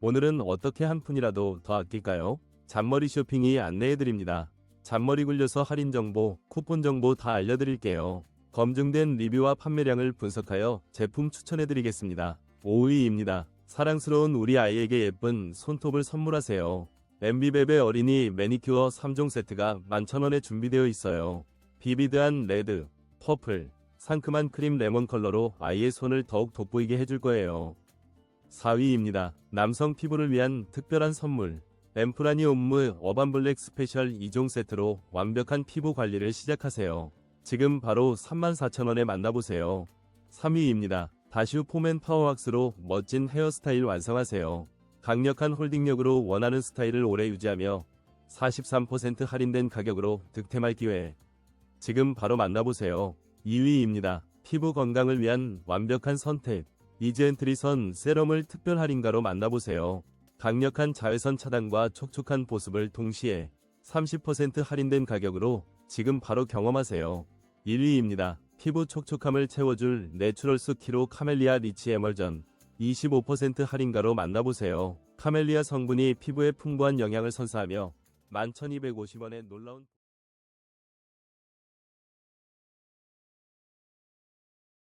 오늘은 어떻게 한 푼이라도 더 아낄까요? 잔머리 쇼핑이 안내해드립니다. 잔머리 굴려서 할인 정보, 쿠폰 정보 다 알려드릴게요. 검증된 리뷰와 판매량을 분석하여 제품 추천해드리겠습니다. 5위입니다. 사랑스러운 우리 아이에게 예쁜 손톱을 선물하세요. 엠비베베 어린이 매니큐어 3종 세트가 11,000원에 준비되어 있어요. 비비드한 레드, 퍼플, 상큼한 크림 레몬 컬러로 아이의 손을 더욱 돋보이게 해줄 거예요. 4위입니다. 남성 피부를 위한 특별한 선물. 엠프라니 옴무 어반 블랙 스페셜 2종 세트로 완벽한 피부 관리를 시작하세요. 지금 바로 34,000원에 만나보세요. 3위입니다. 다슈 폼앤 파워왁스로 멋진 헤어스타일 완성하세요. 강력한 홀딩력으로 원하는 스타일을 오래 유지하며 43% 할인된 가격으로 득템할 기회. 지금 바로 만나보세요. 2위입니다. 피부 건강을 위한 완벽한 선택. 이지엔트리선 세럼을 특별 할인가로 만나보세요. 강력한 자외선 차단과 촉촉한 보습을 동시에 30% 할인된 가격으로 지금 바로 경험하세요. 1위입니다. 피부 촉촉함을 채워줄 내추럴스 키로 카멜리아 리치 에멀전 25% 할인가로 만나보세요. 카멜리아 성분이 피부에 풍부한 영향을 선사하며 11,250원의 놀라운